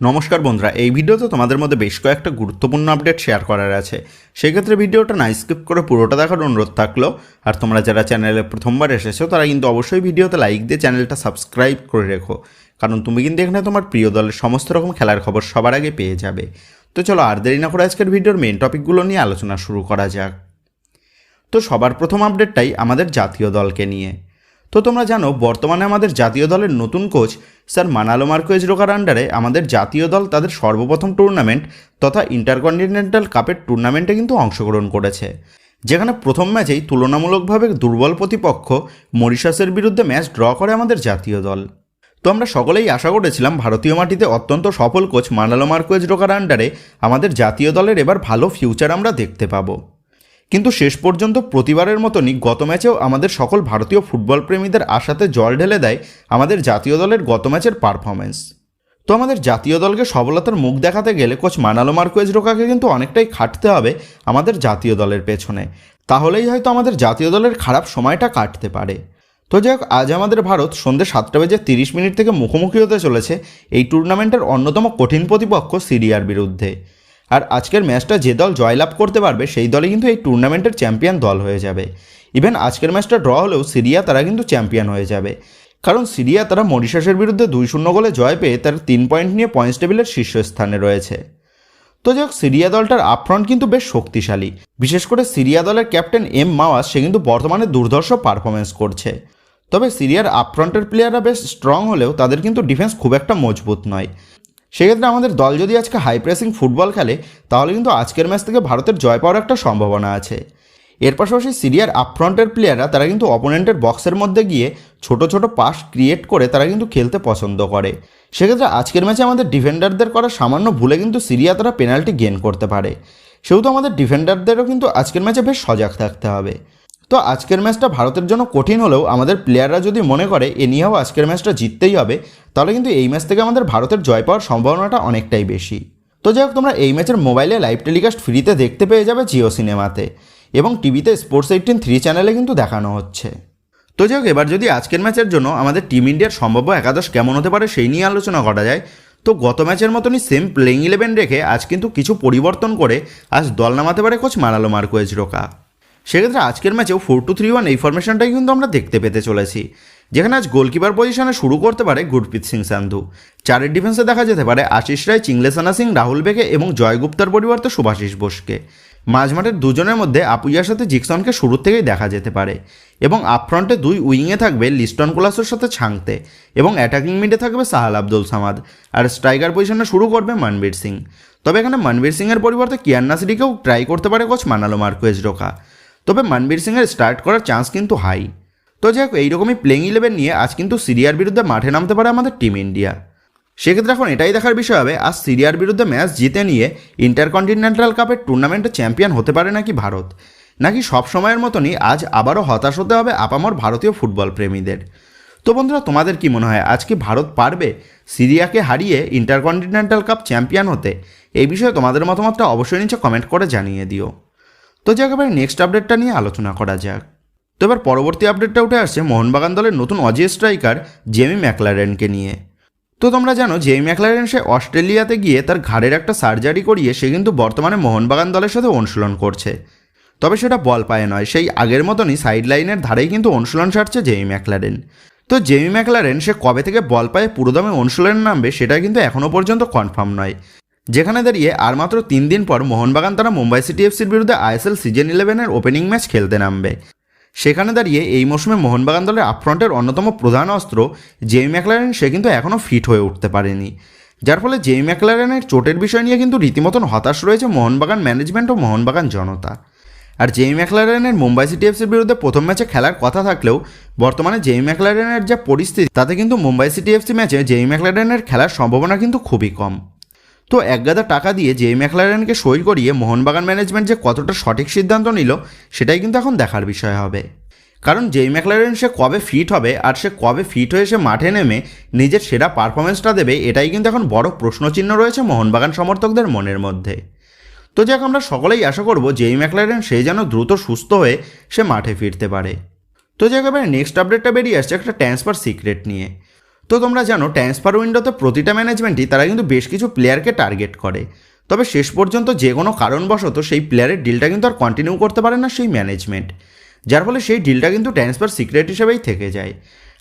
নমস্কার বন্ধুরা, এই ভিডিওতে তোমাদের মধ্যে বেশ কয়েকটা গুরুত্বপূর্ণ আপডেট শেয়ার করার আছে। সেক্ষেত্রে ভিডিওটা না স্কিপ করে পুরোটা দেখার অনুরোধ থাকল। আর তোমরা যারা চ্যানেলে প্রথমবার এসেছ, তারা কিন্তু অবশ্যই ভিডিওতে লাইক দিয়ে চ্যানেলটা সাবস্ক্রাইব করে রেখো। কারণ তুমি কিন্তু এখানে তোমার প্রিয় দলের সমস্ত রকম খেলার খবর সবার আগে পেয়ে যাবে। তো চলো আর দেরি না করে আজকের ভিডিওর মেন টপিকগুলো নিয়ে আলোচনা শুরু করা যাক। তো সবার প্রথম আপডেটটাই আমাদের জাতীয় দলকে নিয়ে। তো তোমরা জানো, বর্তমানে আমাদের জাতীয় দলের নতুন কোচ স্যার মানালো মার্কোয়েজ রোকার আন্ডারে আমাদের জাতীয় দল তাদের সর্বপ্রথম টুর্নামেন্ট তথা ইন্টারকন্টিনেন্টাল কাপের টুর্নামেন্টে কিন্তু অংশগ্রহণ করেছে। যেখানে প্রথম ম্যাচেই তুলনামূলকভাবে দুর্বল প্রতিপক্ষ মরিশাসের বিরুদ্ধে ম্যাচ ড্র করে আমাদের জাতীয় দল। তো আমরা সকলেই আশা করেছিলাম ভারতীয় মাটিতে অত্যন্ত সফল কোচ মানালো মার্কোয়েজ রোকার আন্ডারে আমাদের জাতীয় দলের এবার ভালো ফিউচার আমরা দেখতে পাবো। কিন্তু শেষ পর্যন্ত প্রতিবারের মতনই গত ম্যাচেও আমাদের সকল ভারতীয় ফুটবল প্রেমীদের আশাতে জল ঢেলে দেয় আমাদের জাতীয় দলের গত ম্যাচের পারফরমেন্স তো আমাদের জাতীয় দলকে সফলতার মুখ দেখাতে গেলে কোচ মানালো মার্কোয়েজ রোকাকে কিন্তু অনেকটাই খাটতে হবে আমাদের জাতীয় দলের পেছনে। তাহলেই হয়তো আমাদের জাতীয় দলের খারাপ সময়টা কাটতে পারে। তো যাই হোক, আজ আমাদের ভারত সন্ধ্যে সাতটা বেজে তিরিশ মিনিট থেকে মুখোমুখি হতে চলেছে এই টুর্নামেন্টের অন্যতম কঠিন প্রতিপক্ষ সিরিয়ার বিরুদ্ধে। আর আজকের ম্যাচটা যে দল জয়লাভ করতে পারবে, সেই দলই কিন্তু এই টুর্নামেন্টের চ্যাম্পিয়ন দল হয়ে যাবে। ইভেন আজকের ম্যাচটা ড্র হলেও সিরিয়া তারা কিন্তু চ্যাম্পিয়ন হয়ে যাবে। কারণ সিরিয়া তারা মরিশাসের বিরুদ্ধে দুই শূন্য গোলে জয় পেয়ে তারা তিন পয়েন্ট নিয়ে পয়েন্টস টেবিলের শীর্ষস্থানে রয়েছে। তো যাই হোক সিরিয়া দলটার আপফ্রন্ট কিন্তু বেশ শক্তিশালী। বিশেষ করে সিরিয়া দলের ক্যাপ্টেন এম মাওয়াস, সে কিন্তু বর্তমানে দুর্ধর্ষ পারফরমেন্স করছে। তবে সিরিয়ার আপফ্রন্টের প্লেয়াররা বেশ স্ট্রং হলেও তাদের কিন্তু ডিফেন্স খুব একটা মজবুত নয়। সেক্ষেত্রে আমাদের দল যদি আজকে হাই প্রেসিং ফুটবল খেলে, তাহলে কিন্তু আজকের ম্যাচ থেকে ভারতের জয় পাওয়ার একটা সম্ভাবনা আছে। এর পাশাপাশি সিরিয়ার আপফ্রন্টের প্লেয়াররা তারা কিন্তু অপোনেন্টের বক্সের মধ্যে গিয়ে ছোট ছোট পাস ক্রিয়েট করে তারা কিন্তু খেলতে পছন্দ করে। সেক্ষেত্রে আজকের ম্যাচে আমাদের ডিফেন্ডারদের করা সামান্য ভুলে কিন্তু সিরিয়া তারা পেনাল্টি গেন করতে পারে। সেহেতু আমাদের ডিফেন্ডারদেরও কিন্তু আজকের ম্যাচে বেশ সজাগ থাকতে হবে। তো আজকের ম্যাচটা ভারতের জন্য কঠিন হলেও আমাদের প্লেয়াররা যদি মনে করে, এ নিয়েও আজকের ম্যাচটা জিততেই হবে, তাহলে কিন্তু এই ম্যাচ থেকে আমাদের ভারতের জয় পাওয়ার সম্ভাবনাটা অনেকটাই বেশি। তো যাই হোক, তোমরা এই ম্যাচের মোবাইলে লাইভ টেলিকাস্ট ফ্রিতে দেখতে পেয়ে যাবে জিও সিনেমাতে এবং টিভিতে স্পোর্টস এইটিন থ্রি চ্যানেলে কিন্তু দেখানো হচ্ছে। তো যাই হোক, এবার যদি আজকের ম্যাচের জন্য আমাদের টিম ইন্ডিয়ার সম্ভাব্য একাদশ কেমন হতে পারে সেই নিয়ে আলোচনা করা যায়, তো গত ম্যাচের মতনই সেম প্লেইং ইলেভেন রেখে আজ কিন্তু কিছু পরিবর্তন করে আজ দল নামাতে পারে কোচ মারালো মার্কোয়েজ রোকা। সেক্ষেত্রে আজকের ম্যাচেও ফোর টু থ্রি ওয়ান এই ফরমেশনটাই কিন্তু আমরা দেখতে পেতে চলেছি। যেখানে আজ গোলকিপার পজিশনে শুরু করতে পারে গুরপ্রীত সিং সান্ধু চারের ডিফেন্সে দেখা যেতে পারে আশিস রায় চিংলেসানা সিং, রাহুল বেগে এবং জয়গুপ্তার পরিবর্তে সুভাষিস বোসকে। মাঝমাঠের দুজনের মধ্যে আপুইয়ার সাথে জিকসনকে শুরুর থেকেই দেখা যেতে পারে এবং আপফ্রন্টে দুই উইংয়ে থাকবে লিস্টন কোলাসের সাথে ছাংতে এবং অ্যাটাকিং মিডে থাকবে সাহাল আব্দুল সামাদ। আর স্ট্রাইকার পজিশনে শুরু করবে মনবীর সিং। তবে এখানে মনবীর সিংয়ের পরিবর্তে কিয়ান নাসিরিকেও ট্রাই করতে পারে কোচ মানালো মার্কোয়েজ রোকা। তবে মনবীর সিংয়ের স্টার্ট করার চান্স কিন্তু হাই তো যাই হোক, এইরকমই প্লেইং ইলেভেন নিয়ে আজ কিন্তু সিরিয়ার বিরুদ্ধে মাঠে নামতে পারে আমাদের টিম ইন্ডিয়া সেক্ষেত্রে এখন এটাই দেখার বিষয় হবে, আজ সিরিয়ার বিরুদ্ধে ম্যাচ জিতে নিয়ে ইন্টারকন্টিনেন্টাল কাপের টুর্নামেন্টে চ্যাম্পিয়ন হতে পারে নাকি ভারত? নাকি সব সময়ের মতনই আজ আবারও হতাশ হতে হবে আপামর ভারতীয় ফুটবল প্রেমীদের? তো বন্ধুরা, তোমাদের কি মনে হয় আজ কি ভারত পারবে সিরিয়াকে হারিয়ে ইন্টারকন্টিনেন্টাল কাপ চ্যাম্পিয়ন হতে? এই বিষয়ে তোমাদের মতামতটা অবশ্যই নিচে কমেন্ট করে জানিয়ে দিও। তো যাক, এবার নেক্সট আপডেটটা নিয়ে আলোচনা করা যাক। তো এবার পরবর্তী আপডেটটা উঠে আসছে মোহনবাগান দলের নতুন অজিয় স্ট্রাইকার জেমি ম্যাকলারেনকে নিয়ে। তো তোমরা জানো জেমি ম্যাকলারেন সে অস্ট্রেলিয়াতে গিয়ে তার ঘাড়ের একটা সার্জারি করিয়ে সে কিন্তু বর্তমানে মোহনবাগান দলের সাথে অনুশীলন করছে। তবে সেটা বল পায়ে নয়, সেই আগের মতনই সাইড লাইনের ধারেই কিন্তু অনুশীলন সারছে জেমি ম্যাকলারেন তো জেমি ম্যাকলারেন সে কবে থেকে বল পায়ে পুরোদমে অনুশীলনে নামবে, সেটা কিন্তু এখনও পর্যন্ত কনফার্ম নয়। যেখানে দাঁড়িয়ে আর মাত্র তিন দিন পর মোহনবাগান তারা মুম্বাই সিটি এফসির বিরুদ্ধে আইএসএল সিজন ইলেভেনের ওপেনিং ম্যাচ খেলতে নামবে। সেখানে দাঁড়িয়ে এই মৌসুমে মোহনবাগান দলের আপফ্রন্টের অন্যতম প্রধান অস্ত্র জেমি ম্যাকলারেন, সে কিন্তু এখনও ফিট হয়ে উঠতে পারেনি। যার ফলে জেমি ম্যাকলারেনের চোটের বিষয় নিয়ে কিন্তু রীতিমতন হতাশ রয়েছে মোহনবাগান ম্যানেজমেন্ট ও মোহনবাগান জনতা। আর জেমি ম্যাকলারেনের মুম্বাই সিটি এফসির বিরুদ্ধে প্রথম ম্যাচে খেলার কথা থাকলেও বর্তমানে জেমি ম্যাকলারেনের যা পরিস্থিতি, তাতে কিন্তু মুম্বাই সিটি এফসি ম্যাচে জেমি ম্যাকলারেনের খেলার সম্ভাবনা কিন্তু খুবই কম। তো একগাদা টাকা দিয়ে জে ম্যাকলারেনকে সই করিয়ে মোহনবাগান ম্যানেজমেন্ট যে কতটা সঠিক সিদ্ধান্ত নিল, সেটাই কিন্তু এখন দেখার বিষয় হবে। কারণ জেই ম্যাকলারেন সে কবে ফিট হবে আর সে কবে ফিট হয়ে সে মাঠে নেমে নিজের সেরা পারফরমেন্সটা দেবে, এটাই কিন্তু এখন বড় প্রশ্নচিহ্ন রয়েছে মোহনবাগান সমর্থকদের মনের মধ্যে। তো যাক, আমরা সকলেই আশা করব জেই ম্যাকলারেন সে যেন দ্রুত সুস্থ হয়ে সে মাঠে ফিরতে পারে। তো যাক, এবার নেক্সট আপডেটটা বেরিয়ে আসছে একটা ট্রান্সফার সিক্রেট নিয়ে। তো তোমরা জানো ট্রান্সফার উইন্ডোতে প্রতিটা ম্যানেজমেন্টই তারা কিন্তু বেশ কিছু প্লেয়ারকে টার্গেট করে। তবে শেষ পর্যন্ত যে কোনো কারণবশত সেই প্লেয়ারের ডিলটা কিন্তু আর কন্টিনিউ করতে পারে না সেই ম্যানেজমেন্ট যার ফলে সেই ডিলটা কিন্তু ট্রান্সফার সিক্রেট হিসেবেই থেকে যায়।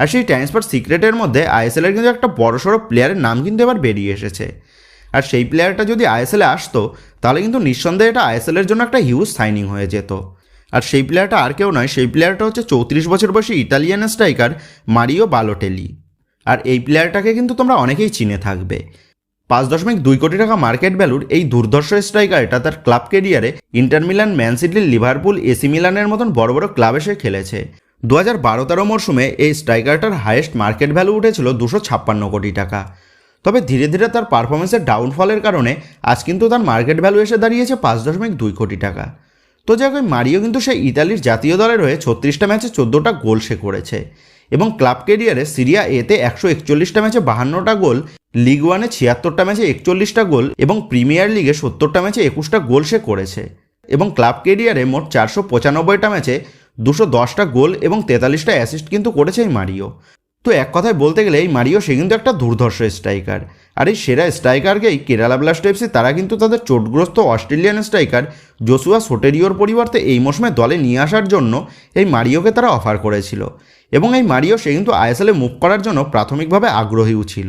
আর সেই ট্রান্সফার সিক্রেটের মধ্যে আইএসএলের কিন্তু একটা বড়সড় প্লেয়ারের নাম কিন্তু এবার বেরিয়ে এসেছে। আর সেই প্লেয়ারটা যদি আইএসএলে আসতো, তাহলে কিন্তু নিঃসন্দেহে এটা আইএসএলের জন্য একটা হিউজ সাইনিং হয়ে যেত। আর সেই প্লেয়ারটা আর কেউ নয়, সেই প্লেয়ারটা হচ্ছে চৌত্রিশ বছর বয়সী ইটালিয়ান স্ট্রাইকার মারিও বালোটেলি আর এই প্লেয়ারটাকে কিন্তু তোমরা অনেকেই চিনে থাকবে। পাঁচ দশমিক দুই কোটি টাকা মার্কেট ভ্যালুর এই দুর্ধর্ষ স্ট্রাইকারটা তার ক্লাব কেরিয়ারে Inter Milan Man City Liverpool AC মিলানের মতন বড় বড় ক্লাব এসে খেলেছে। দু হাজার বারো তেরো মরশুমে এই স্ট্রাইকারটার হাইয়েস্ট মার্কেট ভ্যালু উঠেছিল দুশো ছাপ্পান্ন কোটি টাকা। তবে ধীরে ধীরে তার পারফরমেন্সের ডাউনফলের কারণে আজ কিন্তু তার মার্কেট ভ্যালু এসে দাঁড়িয়েছে পাঁচ দশমিক দুই কোটি টাকা। তো যাক মারিও কিন্তু সেই ইতালির জাতীয় দলের হয়ে ছত্রিশটা ম্যাচে চোদ্দোটা গোল সে করেছে। এবং ক্লাব কেরিয়ারে সিরিয়া এতে একশো একচল্লিশটা ম্যাচে বাহান্নটা গোল, লিগ ওয়ানে ছিয়াত্তরটা ম্যাচে একচল্লিশটা গোল এবং প্রিমিয়ার লিগে সত্তরটা ম্যাচে একুশটা গোল সে করেছে। এবং ক্লাব কেরিয়ারে মোট চারশো পঁচানব্বইটা ম্যাচে দুশো দশটা গোল এবং তেতাল্লিশটা অ্যাসিস্ট কিন্তু করেছে এই মারিও। তো এক কথায় বলতে গেলে এই মারিও সে কিন্তু একটা দুর্ধর্ষ স্ট্রাইকার আর এই সেরা স্ট্রাইকারকেই কেরালা ব্লাস্ট এফসি তারা কিন্তু তাদের চোটগ্রস্ত অস্ট্রেলিয়ান স্ট্রাইকার জোসুয়া সোটেরিওর পরিবর্তে এই মৌসুমে দলে নিয়ে আসার জন্য এই মারিওকে তারা অফার করেছিল। এবং এই মারিও সে কিন্তু আইএসএলে মুভ করার জন্য প্রাথমিকভাবে আগ্রহীও ছিল।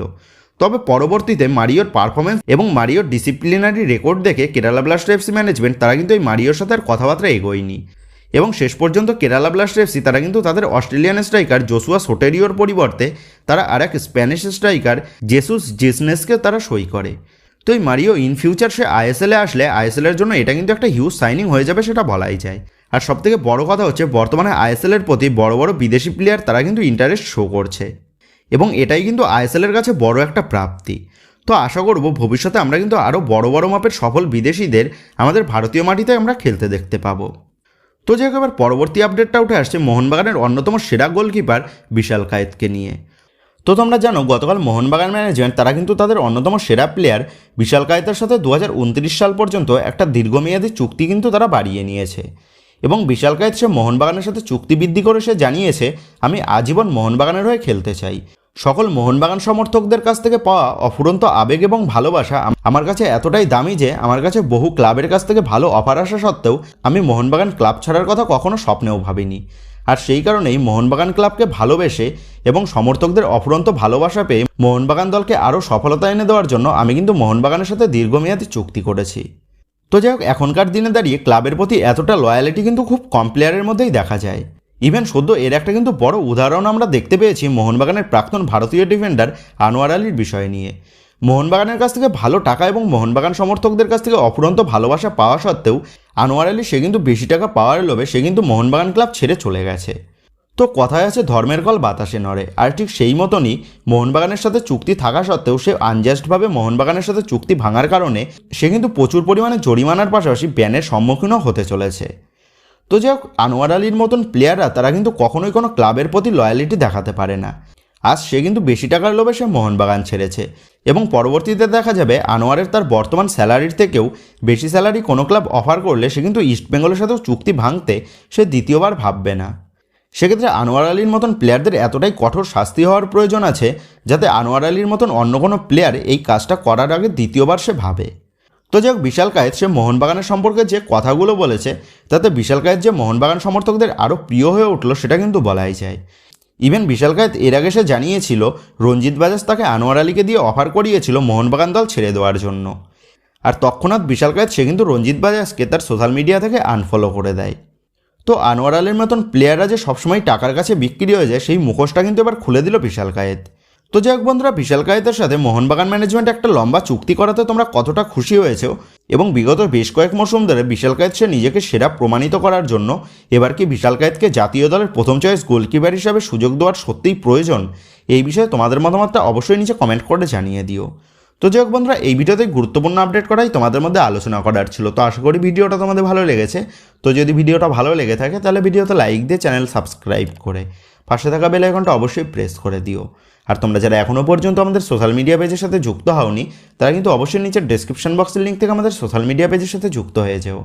তবে পরবর্তীতে মারিওর পারফরমেন্স এবং মারিওর ডিসিপ্লিনারি রেকর্ড দেখে কেরালা ব্লাস্ট এফসি ম্যানেজমেন্ট তারা কিন্তু এই মারিওর সাথে আর কথাবার্তা এগোয়নি। এবং শেষ পর্যন্ত কেরালা ব্লাস্ট এফসি তারা কিন্তু তাদের অস্ট্রেলিয়ান স্ট্রাইকার জোসুয়া সোটেরিওর পরিবর্তে তারা আর এক স্প্যানিশ স্ট্রাইকার জেসুস জেসনেসকে তারা সই করে। তো এই মারিও ইন ফিউচার সে আইএসএলে আসলে, আইএসএলের জন্য এটা কিন্তু একটা হিউজ সাইনিং হয়ে যাবে সেটা বলাই যায়। আর সবথেকে বড় কথা হচ্ছে বর্তমানে আইএসএলের প্রতি বড় বড় বিদেশি প্লেয়ার তারা কিন্তু ইন্টারেস্ট শো করছে। এবং এটাই কিন্তু আইএসএলের কাছে বড় একটা প্রাপ্তি। তো আশা করব ভবিষ্যতে আমরা কিন্তু আরও বড় বড় মাপের সফল বিদেশিদের আমাদের ভারতীয় মাটিতে আমরা খেলতে দেখতে পাবো। তো হোক, এবার পরবর্তী আপডেটটা উঠে আসছে মোহনবাগানের অন্যতম সেরা গোলকিপার বিশাল কায়েতকে নিয়ে। তো তোমরা জানো, গতকাল মোহনবাগান ম্যানেজমেন্ট তারা কিন্তু তাদের অন্যতম সেরা প্লেয়ার বিশাল কায়েতের সাথে দু হাজার উনত্রিশ সাল পর্যন্ত একটা দীর্ঘমেয়াদী চুক্তি কিন্তু তারা বাড়িয়ে নিয়েছে। এবং বিশাল কায়েত সে মোহনবাগানের সাথে চুক্তি বৃদ্ধি করে সে জানিয়েছে, আমি আজীবন মোহনবাগানের হয়ে খেলতে চাই। সকল মোহনবাগান সমর্থকদের কাছ থেকে পাওয়া অফুরন্ত আবেগ এবং ভালোবাসা আমার কাছে এতটাই দামি যে আমার কাছে বহু ক্লাবের কাছ থেকে ভালো অফার আসা সত্ত্বেও আমি মোহনবাগান ক্লাব ছাড়ার কথা কখনো স্বপ্নেও ভাবিনি। আর সেই কারণেই মোহনবাগান ক্লাবকে ভালোবেসে এবং সমর্থকদের অফুরন্ত ভালোবাসা পেয়ে মোহনবাগান দলকে আরও সফলতা এনে দেওয়ার জন্য আমি কিন্তু মোহনবাগানের সাথে দীর্ঘমেয়াদী চুক্তি করেছি। তো যাই হোক, এখনকার দিনে দাঁড়িয়ে ক্লাবের প্রতি এতটা লয়ালিটি কিন্তু খুব কম প্লেয়ারের মধ্যেই দেখা যায়। ইভেন সদ্য এর একটা কিন্তু বড় উদাহরণ আমরা দেখতে পেয়েছি মোহনবাগানের প্রাক্তন ভারতীয় ডিফেন্ডার আনোয়ার আলীর বিষয় নিয়ে। মোহনবাগানের কাছ থেকে ভালো টাকা এবং মোহনবাগান সমর্থকদের কাছ থেকে অফুরন্ত ভালোবাসা পাওয়া সত্ত্বেও আনোয়ার আলী সে কিন্তু বেশি টাকা পাওয়ার লোভে সে কিন্তু মোহনবাগান ক্লাব ছেড়ে চলে গেছে। তো কথায় আছে ধর্মের কল বাতাসে নড়ে, আর ঠিক সেই মতনই মোহনবাগানের সাথে চুক্তি থাকা সত্ত্বেও সে আনজাস্টভাবে মোহনবাগানের সাথে চুক্তি ভাঙার কারণে সে কিন্তু প্রচুর পরিমাণে জরিমানার পাশাপাশি ব্যানের সম্মুখীনও হতে চলেছে। তো যাই হোক, আনোয়ার আলীর মতন প্লেয়াররা তারা কিন্তু কখনোই কোনো ক্লাবের প্রতি লয়ালিটি দেখাতে পারে না। আজ সে কিন্তু বেশি টাকার লোভে সে মোহনবাগান ছেড়েছে এবং পরবর্তীতে দেখা যাবে আনোয়ারের তার বর্তমান স্যালারির থেকেও বেশি স্যালারি কোনো ক্লাব অফার করলে সে কিন্তু ইস্টবেঙ্গলের সাথেও চুক্তি ভাঙতে সে দ্বিতীয়বার ভাববে না। সেক্ষেত্রে আনোয়ার আলীর মতন প্লেয়ারদের এতটাই কঠোর শাস্তি হওয়ার প্রয়োজন আছে যাতে আনোয়ার আলীর মতন অন্য কোনো প্লেয়ার এই কাজটা করার আগে দ্বিতীয়বার সে ভাবে। তো যাই হোক, বিশাল কায়েত সে মোহনবাগানের সম্পর্কে যে কথাগুলো বলেছে, তাতে বিশাল কায়েত যে মোহনবাগান সমর্থকদের আরও প্রিয় হয়ে উঠল সেটা কিন্তু বলাই যায়। ইভেন বিশাল কায়েত এর আগে সে জানিয়েছিল, রঞ্জিত বাজাজ তাকে আনোয়ার আলীকে দিয়ে অফার করিয়েছিল মোহনবাগান দল ছেড়ে দেওয়ার জন্য। আর তৎক্ষণাৎ বিশাল কায়েত সে কিন্তু রঞ্জিত বাজাজকে তার সোশ্যাল মিডিয়া থেকে আনফলো করে দেয়। তো আনোয়ার আলীর মতন প্লেয়াররা যে সবসময় টাকার কাছে বিক্রি হয়ে যায়, সেই মুখোশটা কিন্তু এবার খুলে দিল বিশাল কায়েত। তো যাই হোক বন্ধুরা, বিশাল কায়েতের সাথে মোহনবাগান ম্যানেজমেন্ট একটা লম্বা চুক্তি করাতে তোমরা কতটা খুশি হয়েছো এবং বিগত বেশ কয়েক মৌসুম ধরে বিশাল কায়েত সে নিজেকে সেরা প্রমাণিত করার জন্য এবার কি বিশাল কায়েতকে জাতীয় দলের প্রথম চয়েস গোলকিপার হিসাবে সুযোগ দেওয়ার সত্যিই প্রয়োজন? এই বিষয়ে তোমাদের মতামতটা অবশ্যই নিচে কমেন্ট করে জানিয়ে দিও। তো যাই হোক বন্ধুরা, এই ভিডিওতে গুরুত্বপূর্ণ আপডেট করাই তোমাদের মধ্যে আলোচনা করার ছিল। তো আশা করি ভিডিওটা তোমাদের ভালো লেগেছে। তো যদি ভিডিওটা ভালো লেগে থাকে, তাহলে ভিডিওতে লাইক দিয়ে চ্যানেল সাবস্ক্রাইব করে। পাশে থাকা বেল আইকনটা অবশ্যই প্রেস করে দিও। আর তোমরা যারা এখনও পর্যন্ত আমাদের সোশ্যাল মিডিয়া পেজের সাথে যুক্ত হওনি, তারা কিন্তু অবশ্যই নিচের ডেসক্রিপশন বক্সের লিঙ্ক থেকে আমাদের সোশ্যাল মিডিয়া পেজের সাথে যুক্ত হয়ে যেও।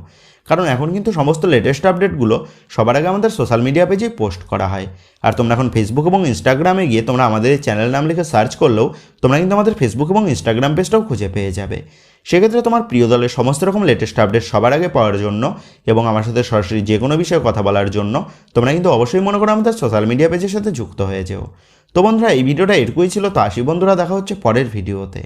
কারণ এখন কিন্তু সমস্ত লেটেস্ট আপডেটগুলো সবার আগে আমাদের সোশ্যাল মিডিয়া পেজেই পোস্ট করা হয়। আর তোমরা এখন ফেসবুক এবং ইনস্টাগ্রামে গিয়ে তোমরা আমাদের এই চ্যানেল নাম লিখে সার্চ করলেও তোমরা কিন্তু আমাদের ফেসবুক এবং ইনস্টাগ্রাম পেজটাও খুঁজে পেয়ে যাবে। সেক্ষেত্রে তোমার প্রিয় দলের সমস্ত রকম লেটেস্ট আপডেট সবার আগে পাওয়ার জন্য এবং আমার সাথে সরাসরি যে কোনো বিষয়ে কথা বলার জন্য তোমরা কিন্তু অবশ্যই মনে করো আমাদের সোশ্যাল মিডিয়া পেজের সাথে যুক্ত হয়ে যেও। তো বন্ধুরা, এই ভিডিওটা এরকুই ছিল। তো আসি বন্ধুরা, দেখা হচ্ছে পরের ভিডিওতে